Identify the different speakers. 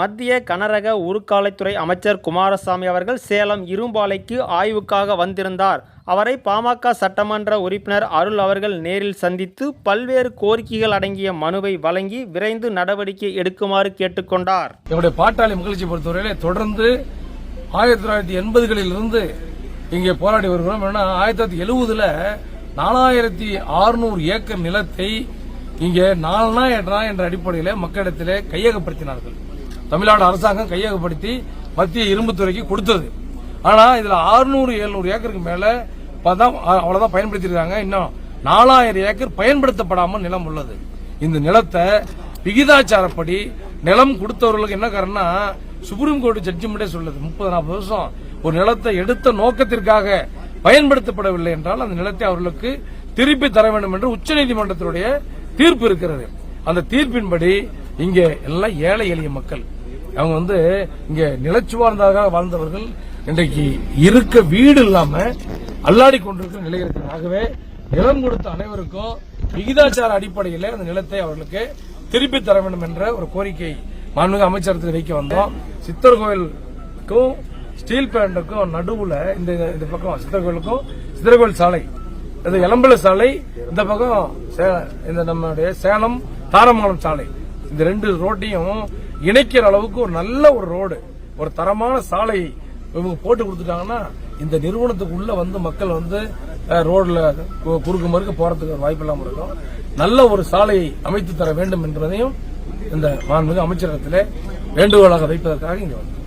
Speaker 1: மத்திய கனரக உருக்காலைத்துறை அமைச்சர் குமாரசாமி அவர்கள் சேலம் இரும்பாலைக்கு ஆய்வுக்காக வந்திருந்தார். அவரை பாமக சட்டமன்ற உறுப்பினர் அருள் அவர்கள் நேரில் சந்தித்து பல்வேறு கோரிக்கைகள் அடங்கிய மனுவை வழங்கி விரைந்து நடவடிக்கை எடுக்குமாறு கேட்டுக்கொண்டார்.
Speaker 2: என்னுடைய பாட்டாளி மகிழ்ச்சி பொறுத்தவரையிலே தொடர்ந்து ஆயிரத்தி தொள்ளாயிரத்தி எண்பதுகளில் இருந்து இங்கே போராடி வருகிறோம். ஏன்னா ஆயிரத்தி தொள்ளாயிரத்தி எழுபதுல நாலாயிரத்தி அறுநூறு ஏக்கர் நிலத்தை இங்கே நாலனா எட்டனா என்ற அடிப்படையில் மக்களிடத்திலே கையகப்படுத்தினார்கள். தமிழ்நாடு அரசாங்கம் கையகப்படுத்தி மத்திய இரும்புத்துறைக்கு கொடுத்தது. ஆனால் இதில் ஆறுநூறு எழுநூறு ஏக்கருக்கு மேலே இப்பதான் அவ்வளோதான் பயன்படுத்தியிருக்காங்க. இன்னும் நாலாயிரம் ஏக்கர் பயன்படுத்தப்படாமல் நிலம் உள்ளது. இந்த நிலத்தை விகிதாச்சாரப்படி நிலம் கொடுத்தவர்களுக்கு என்ன காரணம்னா சுப்ரீம் கோர்ட் ஜட்ஜ்மெண்டே சொல்லுது. முப்பது நாற்பது வருஷம் ஒரு நிலத்தை எடுத்த நோக்கத்திற்காக பயன்படுத்தப்படவில்லை என்றால் அந்த நிலத்தை அவர்களுக்கு திருப்பி தர வேண்டும் என்று உச்சநீதிமன்றத்தினுடைய தீர்ப்பு இருக்கிறது. அந்த தீர்ப்பின்படி இங்கே எல்லாம் ஏழை எளிய மக்கள் அவங்க வந்து இங்க நிலச்சுவார்ந்தாக வாழ்ந்தவர்கள். இன்றைக்கு இருக்க வீடு இல்லாம அல்லாடி கொண்டிருக்கிற நிலை இருக்கிறதாகவே நிலம் கொடுத்த அனைவருக்கும் விகிதாச்சார அடிப்படையில் அந்த நிலத்தை அவர்களுக்கு திருப்பி தர வேண்டும் என்ற ஒரு கோரிக்கை மாண்புமிகு அமைச்சரத்தில் வைக்க வந்தோம். சித்தர் கோயிலுக்கும் ஸ்டீல் பிளான்ட்டுக்கும் நடுவுல இந்த இந்த பக்கம் சித்தர் கோயிலுக்கும் சித்தர் கோயில் சாலை இந்த எலம்பல சாலை இந்த பக்கம் சே- இந்த நம்மளுடைய சேலம் தாரமங்கலம் சாலை. இந்த ரெண்டு ரோட்டையும் இணைக்கிற அளவுக்கு ஒரு நல்ல ஒரு ரோடு ஒரு தரமான சாலை இவங்க போட்டு கொடுத்துட்டாங்கன்னா இந்த நிறுவனத்துக்கு உள்ள வந்து மக்கள் வந்து ரோடில் ரோட்ல கு- குறுக்கு மறுக்க போறதுக்கு ஒரு வாய்ப்பு இல்லாமல் இருக்கும். நல்ல ஒரு சாலையை அமைத்து தர வேண்டும் என்பதையும் இந்த மாண்புமிகு அமைச்சரகத்திலே வேண்டுகோளாக வைப்பதற்காக இங்க வந்தோம்.